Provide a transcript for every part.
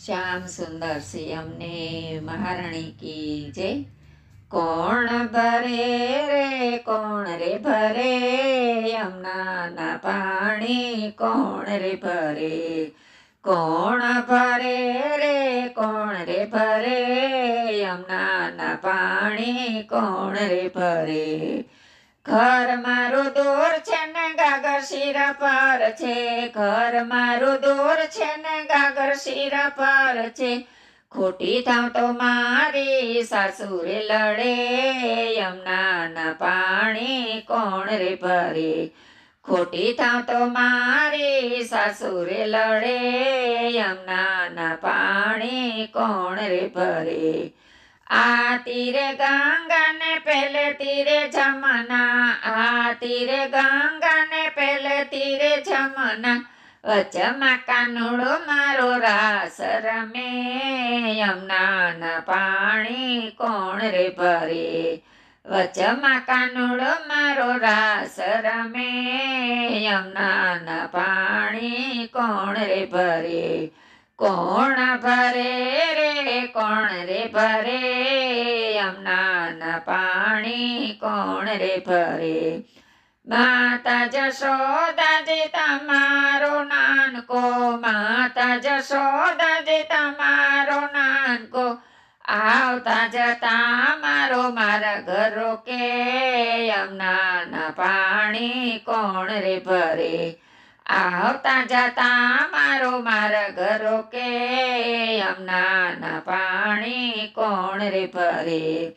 શ્યામ સુંદર અમને મહારાણી કી જય. કોણ ભરે રે, કોણ રે ભરે, યમુનાના પાણી કોણ રે ભરે? કોણ ભરે રે, કોણ રે ભરે, યમુનાના પાણી કોણ રે ભરે? ઘર મારું દૂર છે ને ગાગર શીરા પર છે. ઘર મારું દૂર છે ને ગાગર શીરા પર છે. ખોટી થાવ તો મારી સાસુરે લડે, યમુનાના પાણી કોણ રે ભરે? ખોટી થાવ તો મારી સાસુરે લડે, યમુનાના પાણી કોણ રે ભરે? આ તીરે ગંગા ને પેલે તીરે જમના, આ તીરે ગંગા ને પેલે તીરે જમના. વચમાં કાનુડો મારો રાસ રમે, યમુનાના પાણી કોણ રે ભરે? વચમાં કાનુડો મારો રાસ રમે, યમુનાના પાણી કોણ રે ભરે? કોણ ભરે રે, કોણ રે ભરે? યમુનાના પાણી કોણ રે ભરે? માતા જશોદાજી તમારો નાનકો, માતા જશોદાજી તમારો નાનકો, આવતા જતા મારો મારા ઘરો કે યમુનાના પાણી કોણ રે ભરે? આવતા જતા મારો મારા ઘરો કે યમુનાના પાણી કોણ રે ભરે?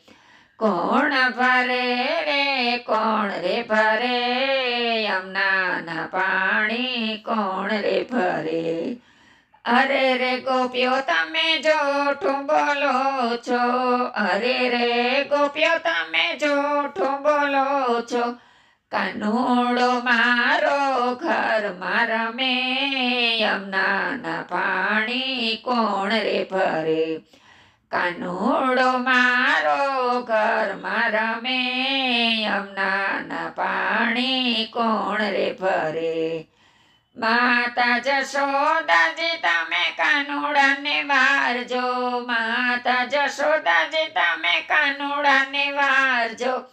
કોણ ભરે રે? કોણ રે ભરે? યમુનાના પાણી કોણ રે ભરે? અરે રે ગોપ્યો તમે જોઠું બોલો છો? અરે રે ગોપ્યો તમે જોઠું બોલો છો? કાનુડો મારો ઘર મારા મે પાણી કોણ રે ભરે? કાનુડો મારો ઘર મારા મે પાણી કોણ રે ભરે? માતા જશોદાજી, તમે કાનુડાને વારજો. માતા જશોદાજી, તમે કાનુડાને વારજો.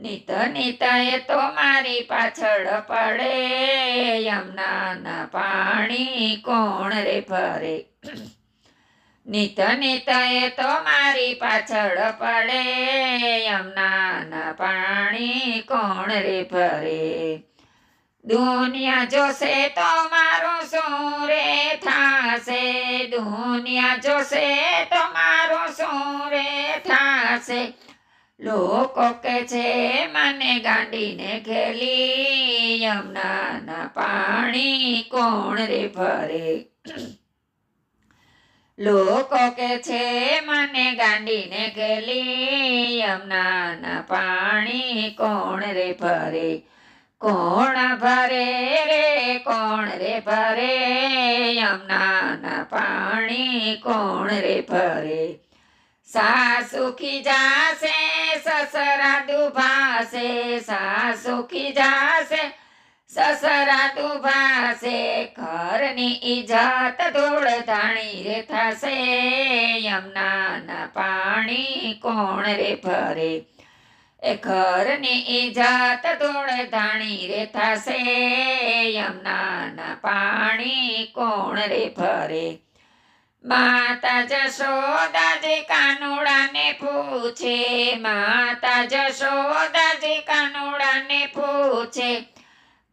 નિત નિત તો મારી પાછળ પડે, યમુનાના પાણી કોણ રે ભરે? નિત નિત તો મારી પાછળ પડે, યમુનાના પાણી કોણ રે ભરે? દુનિયા જોશે તો મારું શું રે થાશે? દુનિયા જોશે તો મારું શું રે થાશે? લોકો કે છે, મને ગાંડીને ખેલી, યમુનાના પાણી કોણ રે ફરે લોકો કે છે, મને ગાંડીને ખેલી, યમુનાના પાણી કોણ રે ફરે કોણ ભરે રે, કોણ રે ભરે? યમુનાના પાણી કોણ રે ભરે? સાસુ ખીજાશે સસરા દુભાશે સુખી જાશે સસરા દુભાશે ઘરની ઇજત ધૂળ ધાણી રે થશે, યમુનાના પાણી કોણ રે ભરે? એ ઘરની ઇજત ધૂળ ધાણી રે થશે, યમુનાના પાણી કોણ રે ભરે? માતા જશોદાજી કાનુડાને પૂછે માતા જશોદાજી કાનુડાને પૂછે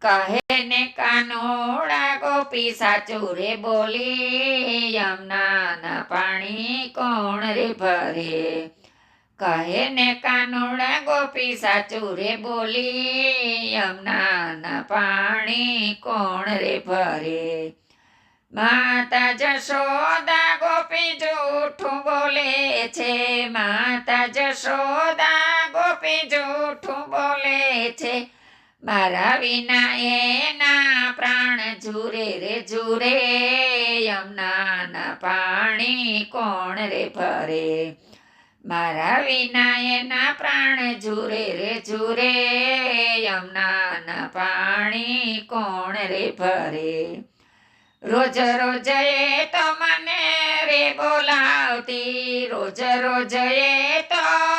કહે ને કાનુડા, ગોપી સાચું રે બોલી, યમુનાના પાણી કોણ રે ભરે? કહે ને કાનુડા, ગોપી સાચું રે બોલી, યમુનાના પાણી કોણ રે ભરે? માતા જશોદા ગોપી જૂઠું બોલે છે. માતા જશોદા ગોપી જૂઠું બોલે છે. મારા વિના એના પ્રાણ જુરે રે જુરે યમુનાના પાણી કોણ રે ભરે? મારા વિના એના પ્રાણ જુરે રે જુરે યમુનાના પાણી કોણ રે ભરે? રોજ રોજ એ તો મને રે બોલાવતી. રોજ રોજ એ તો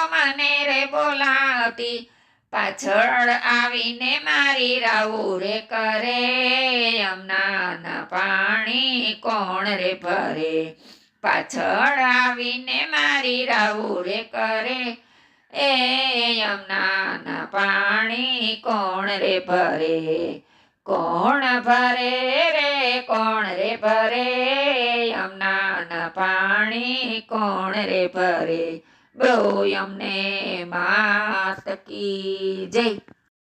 મને રે બોલાવતી. પાછળ આવીને મારી રાવું રે કરે. યમુનાના પાણી કોણ રે ભરે? પાછળ આવીને મારી રાવું રે કરે. એ યમુનાના પાણી કોણ રે ભરે? કોણ ભરે રે, કોણ રે ભરે? યમુનાના પાણી કોણ રે ભરે? બહુ યમને માત કી જય.